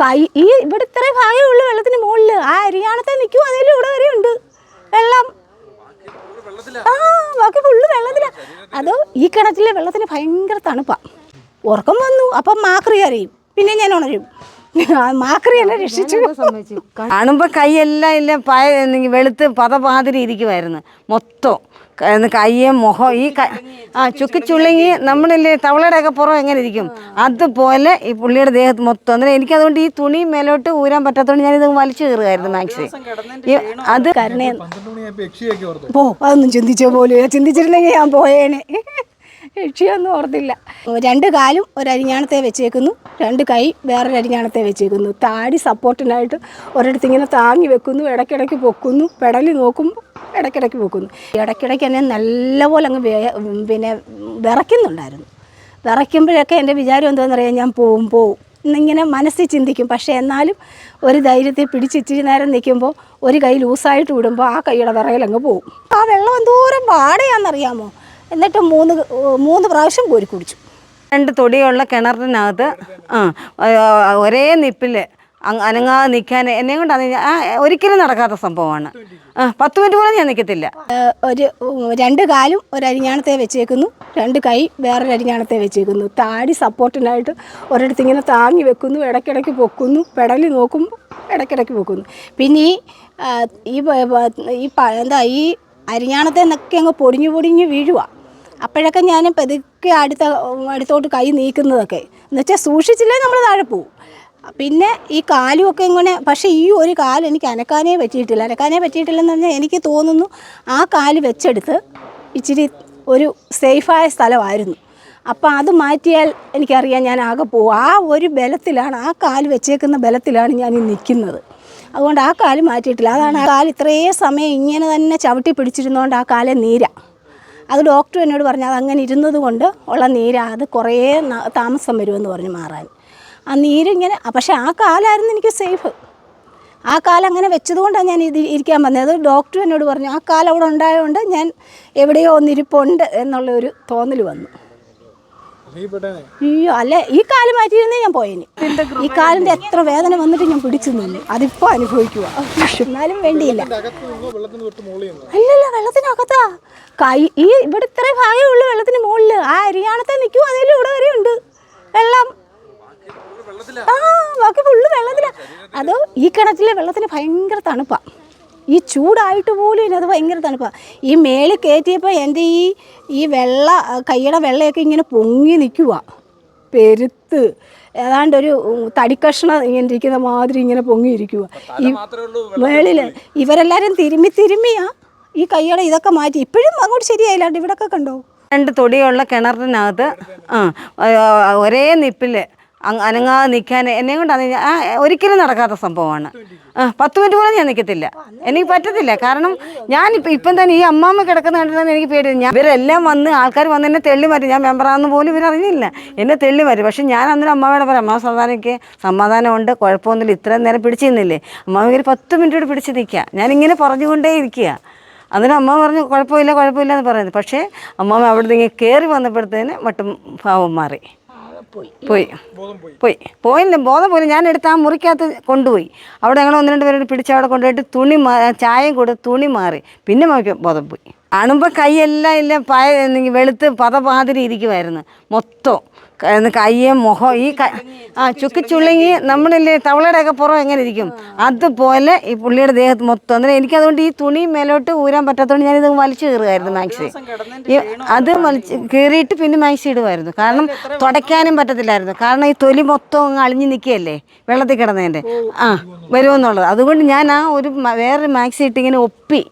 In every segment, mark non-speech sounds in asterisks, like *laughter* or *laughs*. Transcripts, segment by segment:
കൈ ഈ ഇവിടെ ഇത്രയും ഭാഗമേ ഉള്ളൂ വെള്ളത്തിന് മുകളിൽ. ആ അരിയാണത്തെ നിൽക്കും അതിലും ഇവിടെ വരെ ഉണ്ട്. വെള്ളം. ആ ബാക്കി ഫുള്ള് വെള്ളത്തില. അതോ ഈ കിണറ്റിലെ വെള്ളത്തിന് ഭയങ്കര തണുപ്പാ. ഉറക്കം വന്നു അപ്പം മാക്രി അറിയും പിന്നെ ഞാൻ ഉണരും. *laughs* മാക്രി എന്നെ രക്ഷിച്ചു. കാണുമ്പോൾ കൈയെല്ലാം ഇല്ല പായ വെളുത്ത് പതപാതിരി ഇരിക്കുമായിരുന്നു മൊത്തം. കയ്യും മുഖം ഈ ക ആ ചുക്കി ചുളുങ്ങി നമ്മളില്ലേ തവളയുടെ ഒക്കെ പുറം എങ്ങനെ ഇരിക്കും? അതുപോലെ ഈ പുള്ളിയുടെ ദേഹത്ത് മൊത്തം. അന്നേരം എനിക്കതുകൊണ്ട് ഈ തുണി മേലോട്ട് ഊരാൻ പറ്റാത്തതുകൊണ്ട് ഞാനിത് വലിച്ചു കയറുമായിരുന്നു മാക്സി അത് പോ അതൊന്നും ചിന്തിച്ച പോലും ചിന്തിച്ചിരുന്നെങ്കിൽ ഞാൻ പോയേനെ. രക്ഷയൊന്നും ഓർത്തില്ല. രണ്ട് കാലും ഒരരിഞ്ഞാണത്തെ വെച്ചേക്കുന്നു. രണ്ട് കൈ വേറൊരു അരിഞ്ഞാണത്തെ വെച്ചേക്കുന്നു. താടി സപ്പോർട്ടിനായിട്ട് ഒരിടത്ത് ഇങ്ങനെ താങ്ങി വെക്കുന്നു. ഇടയ്ക്കിടയ്ക്ക് പൊക്കുന്നു. പെടലി നോക്കുമ്പോൾ ഇടയ്ക്കിടയ്ക്ക് വെക്കുന്നു. ഇടയ്ക്കിടയ്ക്ക് എന്നെ നല്ലപോലെ അങ്ങ് പിന്നെ വിറയ്ക്കുന്നുണ്ടായിരുന്നു. വിറയ്ക്കുമ്പോഴൊക്കെ എന്റെ വിചാരം എന്താണെന്നറിയാം ഞാൻ പോവും പോവും. എന്നിങ്ങനെ മനസ്സിൽ ചിന്തിക്കും. പക്ഷേ എന്നാലും ഒരു ധൈര്യത്തിൽ പിടിച്ച് ഇച്ചിരി നേരം നിൽക്കുമ്പോൾ ഒരു കൈ ലൂസായിട്ട് വിടുമ്പോൾ ആ കൈയുടെ വിറയിലങ്ങ് പോവും. ആ വെള്ളം എന്തോരം പാടയാണെന്നറിയാമോ എന്നിട്ട് മൂന്ന് മൂന്ന് പ്രാവശ്യം കോരി കുടിച്ചു രണ്ട് തൊടിയുള്ള കിണറിനകത്ത് ആ, ഒരേ നിപ്പിൽ അനങ്ങാതെ നിൽക്കാൻ എന്നെ കൊണ്ടാണ് ആ ഒരിക്കലും നടക്കാത്ത സംഭവമാണ്. പത്ത് മിനിറ്റ് പോലും ഞാൻ നിൽക്കത്തില്ല. ഒരു രണ്ട് കാലും ഒരു അരിഞ്ഞാണത്തെ വെച്ചേക്കുന്നു. രണ്ട് കൈ വേറൊരു അരിഞ്ഞാണത്തെ വെച്ചേക്കുന്നു. താടി സപ്പോർട്ടിനായിട്ട് ഒരിടത്ത് ഇങ്ങനെ താങ്ങി വെക്കുന്നു ഇടയ്ക്കിടയ്ക്ക് പൊക്കുന്നു പെടലി നോക്കുമ്പോൾ ഇടയ്ക്കിടയ്ക്ക് പൊക്കുന്നു. പിന്നെ ഈ ഈ എന്താ ഈ അരിഞ്ഞാണത്തെ നിന്നൊക്കെ അങ്ങ് പൊടിഞ്ഞു പൊടിഞ്ഞ് വീഴുക അപ്പോഴൊക്കെ ഞാൻ പതുക്കെ അടുത്ത അടുത്തോട്ട് കൈ നീക്കുന്നതൊക്കെ. എന്നുവെച്ചാൽ സൂക്ഷിച്ചില്ലേ നമ്മൾ താഴെ പോവും. പിന്നെ ഈ കാലുമൊക്കെ ഇങ്ങനെ പക്ഷേ ഈ ഒരു കാൽ എനിക്ക് അനക്കാനേ പറ്റിയിട്ടില്ല. അനക്കാനേ പറ്റിയിട്ടില്ലെന്ന് പറഞ്ഞാൽ എനിക്ക് തോന്നുന്നു ആ കാൽ വെച്ചെടുത്ത് ഇച്ചിരി ഒരു സേഫായ സ്ഥലമായിരുന്നു. അപ്പോൾ അത് മാറ്റിയാൽ എനിക്കറിയാം ഞാൻ ആകെ പോകും. ആ ഒരു ബലത്തിലാണ് ആ കാൽ വെച്ചേക്കുന്ന ബലത്തിലാണ് ഞാൻ ഈ നിൽക്കുന്നത്. അതുകൊണ്ട് ആ കാൽ മാറ്റിയിട്ടില്ല. അതാണ് ആ കാൽ ഇത്രയും സമയം ഇങ്ങനെ തന്നെ ചവിട്ടി പിടിച്ചിരുന്നതുകൊണ്ട് ആ കാലെ നീര. അത് ഡോക്ടർ എന്നോട് പറഞ്ഞു അത് അങ്ങനെ ഇരുന്നത് കൊണ്ട് ഉള്ള നീര. അത് കുറേ താമസം വരുമെന്ന് പറഞ്ഞു മാറാൻ. ആ നീരിങ്ങനെ പക്ഷേ ആ കാലമായിരുന്നു എനിക്ക് സേഫ്. ആ കാലം അങ്ങനെ വെച്ചതുകൊണ്ടാണ് ഞാൻ ഇത് ഇരിക്കാൻ വന്നത്. അത് ഡോക്ടർ എന്നോട് പറഞ്ഞു ആ കാലം അവിടെ ഉണ്ടായതുകൊണ്ട് ഞാൻ എവിടെയോ ഒന്നിരിപ്പുണ്ട് എന്നുള്ള ഒരു തോന്നൽ വന്നു. അയ്യോ അല്ല? ഈ കാലം മാറ്റിയിരുന്നേ ഞാൻ പോയേനെ. ഈ കാലിന്റെ എത്ര വേദന വന്നിട്ട് ഞാൻ പിടിച്ചു നിന്നു. അതിപ്പോൾ അനുഭവിക്കുക എന്നാലും വേണ്ടിയില്ല. അല്ലല്ല വെള്ളത്തിനകത്താ. കൈ ഈ ഇവിടെ ഇത്രയും ഭാഗമേ ഉള്ളൂ വെള്ളത്തിന് മുകളിൽ ആ അരിയാണത്തെ നിൽക്കും അതിലും ഇവിടെ വരെ ഉണ്ട് വെള്ളം ആ ബാക്കി ഫുള്ള് വെള്ളത്തില. അതോ ഈ കിണറ്റിലെ വെള്ളത്തിന് ഭയങ്കര തണുപ്പാ. ഈ ചൂടായിട്ട് പോലും ഇതിനകത്ത് ഭയങ്കര തണുപ്പാ. ഈ മേളിൽ കയറ്റിയപ്പോൾ എന്റെ ഈ ഈ വെള്ള കൈയുടെ വെള്ളയൊക്കെ ഇങ്ങനെ പൊങ്ങി നിൽക്കുക പെരുത്ത്. ഏതാണ്ട് ഒരു തടിക്കഷ്ണം ഇങ്ങനെ ഇരിക്കുന്ന മാതിരി ഇങ്ങനെ പൊങ്ങിയിരിക്കുക ഈ മേളിൽ ഇവരെല്ലാവരും തിരുമ്മി തിരുമ്മിയാ ഈ കൈയുടെ ഇതൊക്കെ മാറ്റി. ഇപ്പോഴും അങ്ങോട്ട് ശരിയായില്ലാണ്ട് ഇവിടൊക്കെ കണ്ടോ? രണ്ട് തൊടിയുള്ള കിണറിനകത്ത് ആ ആ, ഒരേ നിപ്പിൽ അനങ്ങാതെ നിൽക്കാൻ എന്നെ കൊണ്ടാണ് ആ ഒരിക്കലും നടക്കാത്ത സംഭവമാണ്. പത്ത് മിനിറ്റ് പോലും ഞാൻ നിൽക്കത്തില്ല. എനിക്ക് പറ്റത്തില്ല. കാരണം ഞാൻ ഇപ്പം തന്നെ ഈ അമ്മാമ്മ കിടക്കുന്ന കണ്ടിട്ടാണ് എനിക്ക് പേടി ഞാൻ ഇവരെല്ലാം വന്ന് ആൾക്കാർ വന്ന് എന്നെ തെള്ളി മാറ്റി. ഞാൻ മെമ്പറാണെന്ന് പോലും ഇവരറിഞ്ഞില്ല എന്നെ തെള്ളി മാറ്റി. പക്ഷെ ഞാൻ അന്നേരം അമ്മാവയുടെ പറയാം അമ്മാവ് സാധാരണയ്ക്ക് സമാധാനമുണ്ട്. കുഴപ്പമൊന്നുമില്ല. ഇത്രയും നേരം പിടിച്ചു നിന്നില്ലേ? അമ്മാവ് ഒരു പത്ത് മിനിറ്റ് കൂടി പിടിച്ച് നിൽക്കുക. ഞാനിങ്ങനെ പറഞ്ഞുകൊണ്ടേ ഇരിക്കുക. അന്നേരം അമ്മ പറഞ്ഞു കുഴപ്പമില്ല കുഴപ്പമില്ല എന്ന് പറയുന്നത് പക്ഷേ അമ്മാമ്മ അവിടെ നിന്ന് കയറി വന്നപ്പോഴത്തേന് മട്ടും ഭാവം മാറി. പോയി. പോയി. പോയില്ല ബോധം പോയില്ല. ഞാൻ എടുത്ത് ആ മുറിക്കകത്ത് കൊണ്ടുപോയി. അവിടെ ഞങ്ങൾ ഒന്ന് രണ്ട് പേരോട് പിടിച്ച് അവിടെ കൊണ്ടുപോയിട്ട് തുണി മാ ചായയും കൊടുത്ത് തുണി മാറി. പിന്നെ ബോധം പോയി. കാണുമ്പോൾ കൈയെല്ലാം ഇല്ല പായ വെളുത്ത് പതപാതിരി ഇരിക്കുമായിരുന്നു മൊത്തം. കയ്യും മുഖം ഈ ക ആ ചുക്കി ചുളുങ്ങി നമ്മളില്ലേ തവളയുടെ ഒക്കെ പുറം എങ്ങനെ ഇരിക്കും അതുപോലെ ഈ പുള്ളിയുടെ ദേഹത്ത് മൊത്തം അന്നേരം എനിക്കതുകൊണ്ട് ഈ തുണി മേലോട്ട് ഊരാൻ പറ്റാത്തതുകൊണ്ട് ഞാനിത് വലിച്ചു കയറുമായിരുന്നു മാക്സി അത് വലിച്ച് കീറിയിട്ട് പിന്നെ മാക്സി ഇടുമായിരുന്നു കാരണം തുടയ്ക്കാനും പറ്റത്തില്ലായിരുന്നു കാരണം ഈ തൊലി മൊത്തം അങ്ങ് അളിഞ്ഞു നിൽക്കുകയല്ലേ വെള്ളത്തിൽ കിടന്നതിന്റെ ആ വരുമെന്നുള്ളത് അതുകൊണ്ട് ഞാൻ ആ ഒരു വേറൊരു മാക്സി ഇട്ടിങ്ങനെ ഒപ്പി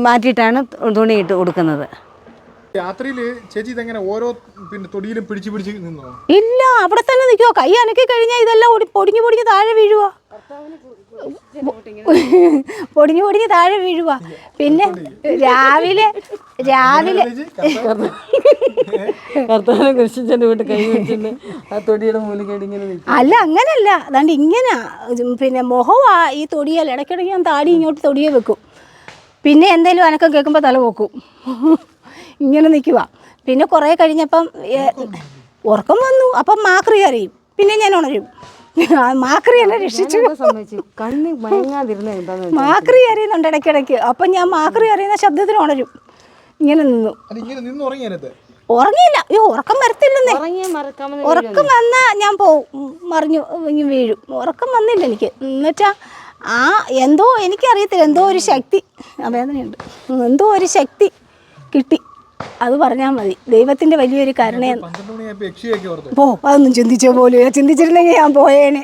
മാറ്റിയിട്ടാണ് തുണി ഇട്ട് കൊടുക്കുന്നത് രാത്രിയിൽ ചേച്ചി ഇതെങ്ങനെ ഓരോ പിന്നെ തൊടിയിലും പിടിച്ച് പിടിച്ച് നിന്നോ? ഇല്ല അവിടെ തന്നെ നിക്കോ കൈ അനക്കി കഴിഞ്ഞാൽ ഇതെല്ലാം പൊടിഞ്ഞു പൊടിഞ്ഞ് താഴെ വീഴുക പൊടിഞ്ഞു പൊടിഞ്ഞ് താഴെ വീഴുക പിന്നെ രാവിലെ രാവിലെ കർത്താവിനെ കൃഷിച്ചന്റെ വീട്ടിൽ കൈ വെച്ചിട്ട് ആ തൊടിയുടെ മൂലിക്കേട്ട് ഇങ്ങനെ അല്ല അങ്ങനല്ല. അതാണ്ട് ഇങ്ങനെ പിന്നെ മുഖമാ ഈ തൊടിയല്ല. ഇടയ്ക്കിടയ്ക്ക് ഞാൻ താടി ഇങ്ങോട്ട് തൊടിയെ വെക്കും. പിന്നെ എന്തെങ്കിലും അനക്കം കേൾക്കുമ്പോൾ തല പോക്കും. ഇങ്ങനെ നിൽക്കുക. പിന്നെ കുറേ കഴിഞ്ഞപ്പം ഉറക്കം വന്നു. അപ്പം മാക്രി അറിയും പിന്നെ ഞാൻ ഉണരും. മാക്രി എന്നെ രക്ഷിച്ചു. മാക്രി അറിയുന്നുണ്ട് ഇടയ്ക്കിടയ്ക്ക്. അപ്പം ഞാൻ മാക്രി അറിയുന്ന ശബ്ദത്തിന് ഉണരും. ഇങ്ങനെ നിന്നു. ഉറങ്ങിയില്ല. അയ്യോ ഉറക്കം വരത്തില്ലെന്നേ. ഉറക്കം വന്നാൽ ഞാൻ പോവും. മറിഞ്ഞു ഇങ്ങനെ വീഴും. ഉറക്കം വന്നില്ല എനിക്ക്. എന്നുവെച്ചാൽ ആ എന്തോ എനിക്കറിയത്തില്ല. എന്തോ ഒരു ശക്തി. വേദനയുണ്ട്. എന്തോ ഒരു ശക്തി കിട്ടി. അത് പറഞ്ഞാൽ മതി. ദൈവത്തിന്റെ വലിയൊരു കരുണയെന്ന് ഓ അതൊന്നും ചിന്തിച്ചോ പോലും. ഞാൻ ചിന്തിച്ചിരുന്നെങ്കിൽ ഞാൻ പോയേനെ.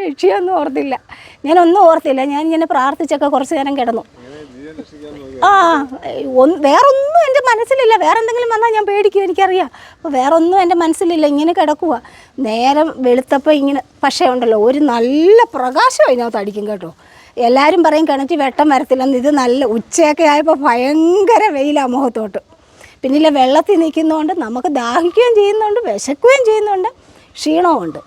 രക്ഷയൊന്നും ഓർത്തില്ല. ഞാനൊന്നും ഓർത്തില്ല. ഞാൻ ഇങ്ങനെ പ്രാർത്ഥിച്ചൊക്കെ കുറച്ച് നേരം കിടന്നു. ആ ഒന്ന് വേറൊന്നും എന്റെ മനസ്സിലില്ല. വേറെ എന്തെങ്കിലും വന്നാൽ ഞാൻ പേടിക്കും എനിക്കറിയാം. അപ്പോൾ വേറൊന്നും എന്റെ മനസ്സിലില്ല. ഇങ്ങനെ കിടക്കുക നേരം വെളുത്തപ്പോൾ ഇങ്ങനെ പക്ഷേ ഉണ്ടല്ലോ ഒരു നല്ല പ്രകാശം അതിനകത്ത് അടിക്കും കേട്ടോ. എല്ലാവരും പറയും കിണറ്റ് വെട്ടം വരത്തില്ലെന്ന്. ഇത് നല്ല ഉച്ചയൊക്കെ ആയപ്പോൾ ഭയങ്കര വെയിലാണ് മുഖത്തോട്ട്. പിന്നെ ഇല്ല വെള്ളത്തിൽ നിൽക്കുന്നതുകൊണ്ട് നമുക്ക് ദാഹിക്കുകയും ചെയ്യുന്നുണ്ട് വിശക്കുകയും ചെയ്യുന്നുണ്ട് ക്ഷീണമുണ്ട്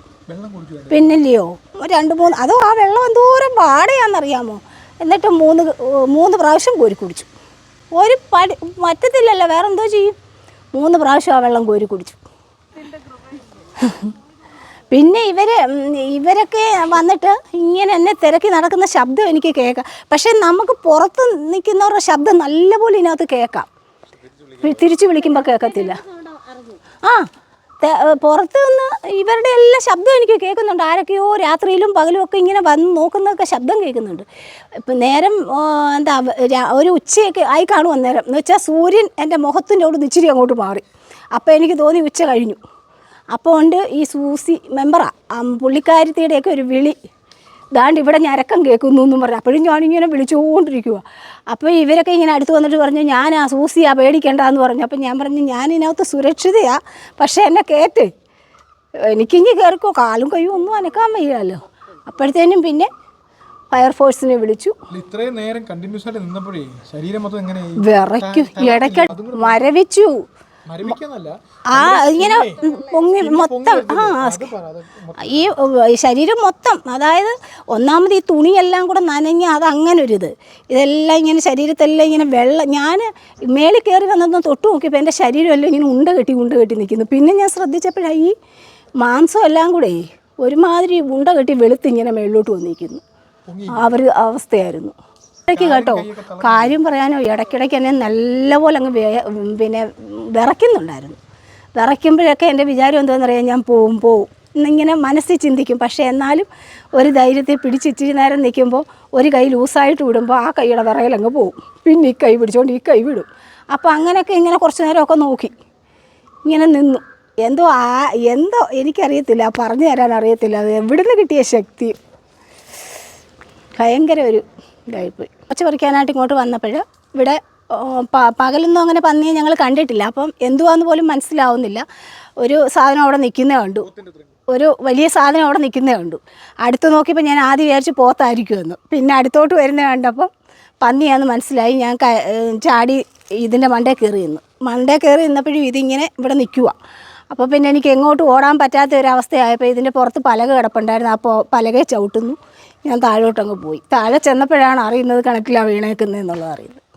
പിന്നില്ലയോ? രണ്ട് മൂന്ന് അതോ ആ വെള്ളം എന്തോരം പാടയാണെന്നറിയാമോ? എന്നിട്ട് മൂന്ന് മൂന്ന് പ്രാവശ്യം കോരി കുടിച്ചു. ഒരു പടി പറ്റത്തില്ലല്ലോ വേറെ എന്തോ ചെയ്യും. മൂന്ന് പ്രാവശ്യം ആ വെള്ളം കോരി കുടിച്ചു. പിന്നെ ഇവർ ഇവരൊക്കെ വന്നിട്ട് ഇങ്ങനെ എന്നെ തിരക്കി നടക്കുന്ന ശബ്ദം എനിക്ക് കേൾക്കാം. പക്ഷേ നമുക്ക് പുറത്ത് നിൽക്കുന്നവരുടെ ശബ്ദം നല്ലപോലെ ഇതിനകത്ത് കേൾക്കാം. തിരിച്ചു വിളിക്കുമ്പോൾ കേൾക്കത്തില്ല ആ പുറത്ത് നിന്ന് ഇവരുടെ എല്ലാ ശബ്ദം എനിക്ക് കേൾക്കുന്നുണ്ട്. ആരൊക്കെയോ രാത്രിയിലും പകലും ഒക്കെ ഇങ്ങനെ വന്ന് നോക്കുന്നതൊക്കെ ശബ്ദം കേൾക്കുന്നുണ്ട്. ഇപ്പം നേരം എന്താ ഒരു ഉച്ചയൊക്കെ ആയി കാണും അന്നേരം എന്ന് വെച്ചാൽ സൂര്യൻ എന്റെ മുഖത്തിന്റെ അവിടെ ഇച്ചിരി അങ്ങോട്ട് മാറി. അപ്പോൾ എനിക്ക് തോന്നി ഉച്ച കഴിഞ്ഞു. അപ്പോൾ ഉണ്ട് ഈ സൂസി മെമ്പറാണ് പുള്ളിക്കാരത്തിയുടെയൊക്കെ ഒരു വിളി. ദാണ്ട് ഇവിടെ ഞരക്കം കേൾക്കുന്നു എന്നും പറഞ്ഞു. അപ്പോഴും ഞാനിങ്ങനെ വിളിച്ചുകൊണ്ടിരിക്കുക അപ്പോൾ ഇവരൊക്കെ ഇങ്ങനെ അടുത്ത് വന്നിട്ട് പറഞ്ഞു ഞാൻ ആ സൂസിയാ പേടിക്കേണ്ടെന്ന് പറഞ്ഞു. അപ്പോൾ ഞാൻ പറഞ്ഞു ഞാൻ ഇതിനകത്ത് സുരക്ഷിതയാണ് പക്ഷേ എന്നെ കേട്ട്. എനിക്കിങ്ങി കയറിക്കോ കാലും കയ്യും ഒന്നും അനക്കാൻ വയ്യല്ലോ അപ്പോഴത്തേനും പിന്നെ ഫയർഫോഴ്സിനെ വിളിച്ചു. ഇത്രയും നേരം കണ്ടിന്യൂസ് ആയിട്ട് നിന്നപ്പോഴേ ശരീരം മൊത്തം എങ്ങനെ വിറയ്ക്കും. ഇടയ്ക്ക് മരവിച്ചു. ആ ഇങ്ങനെ പൊങ്ങി മൊത്തം ആ ഈ ശരീരം മൊത്തം അതായത് ഒന്നാമത് ഈ തുണിയെല്ലാം കൂടെ നനഞ്ഞ് അത് അങ്ങനെ ഒരു ഇത്. ഇതെല്ലാം ഇങ്ങനെ ശരീരത്തെല്ലാം ഇങ്ങനെ വെള്ളം ഞാൻ മേളിൽ കയറി വന്നതൊന്ന് തൊട്ട് നോക്കിയപ്പോൾ എന്റെ ശരീരമെല്ലാം ഇങ്ങനെ ഉണ്ട കെട്ടി ഉണ്ട കെട്ടി നിൽക്കുന്നു പിന്നെ ഞാൻ ശ്രദ്ധിച്ചപ്പോഴാണ് ഈ മാംസം എല്ലാം കൂടെ ഒരുമാതിരി ഉണ്ട കെട്ടി വെളുത്ത് ഇങ്ങനെ മേളിലോട്ട് വന്നിരിക്കുന്നു. ആ ഒരു അവസ്ഥയായിരുന്നു. ഇടയ്ക്ക് കേട്ടോ. കാര്യം പറയാനോ ഇടയ്ക്കിടയ്ക്ക് എന്നെ നല്ലപോലെ അങ്ങ് പിന്നെ വിറയ്ക്കുന്നുണ്ടായിരുന്നു. വിറയ്ക്കുമ്പോഴൊക്കെ എന്റെ വിചാരം എന്താണെന്നറിയാം? ഞാൻ പോവും പോവും. എന്നിങ്ങനെ മനസ്സിൽ ചിന്തിക്കും. പക്ഷേ എന്നാലും ഒരു ധൈര്യത്തിൽ പിടിച്ച് ഇച്ചിരി നേരം നിൽക്കുമ്പോൾ ഒരു കൈ ലൂസായിട്ട് വിടുമ്പോൾ ആ കൈയുടെ വിറയിലങ്ങ് പോവും. പിന്നെ ഈ കൈ പിടിച്ചുകൊണ്ട് ഈ കൈ വിടും. അപ്പോൾ അങ്ങനെയൊക്കെ ഇങ്ങനെ കുറച്ച് നേരമൊക്കെ നോക്കി. ഇങ്ങനെ നിന്നു. എന്തോ ആ എന്തോ എനിക്കറിയത്തില്ല. പറഞ്ഞു തരാൻ അറിയത്തില്ല. അത് എവിടുന്ന് കിട്ടിയ ശക്തി? ഭയങ്കര ഒരു ഇതായിപ്പോയി. പച്ച പറിക്കാനായിട്ട് ഇങ്ങോട്ട് വന്നപ്പോൾ ഇവിടെ പകലൊന്നും അങ്ങനെ പന്നിയെ ഞങ്ങൾ കണ്ടിട്ടില്ല. അപ്പം എന്തുവാന്ന് പോലും മനസ്സിലാവുന്നില്ല. ഒരു സാധനം അവിടെ നിൽക്കുന്നേ കണ്ടു. ഒരു വലിയ സാധനം അവിടെ നിൽക്കുന്നേ കണ്ടു. അടുത്ത് നോക്കിയപ്പോൾ ഞാൻ ആദ്യം വിചാരിച്ച് പോത്തായിരിക്കുമെന്ന്. പിന്നെ അടുത്തോട്ട് വരുന്നത് കണ്ടപ്പം പന്നിയാന്ന് മനസ്സിലായി. ഞാൻ ചാടി ഇതിന്റെ മണ്ടേ കയറി നിന്നു. മണ്ടേ കയറി നിന്നപ്പോഴും ഇതിങ്ങനെ ഇവിടെ നിൽക്കുക അപ്പോൾ പിന്നെ എനിക്ക് എങ്ങോട്ട് ഓടാൻ പറ്റാത്ത ഒരു അവസ്ഥയായപ്പോൾ ഇതിന്റെ പുറത്ത് പലക കിടപ്പുണ്ടായിരുന്നു. അപ്പോൾ പലകയെ ചവിട്ടുന്നു. ഞാൻ താഴോട്ടങ്ങ് പോയി. താഴെ ചെന്നപ്പോഴാണ് അറിയുന്നത് കിണറ്റിലാണ് വീണേക്കുന്നതെന്നുള്ളത് അറിയുന്നത്.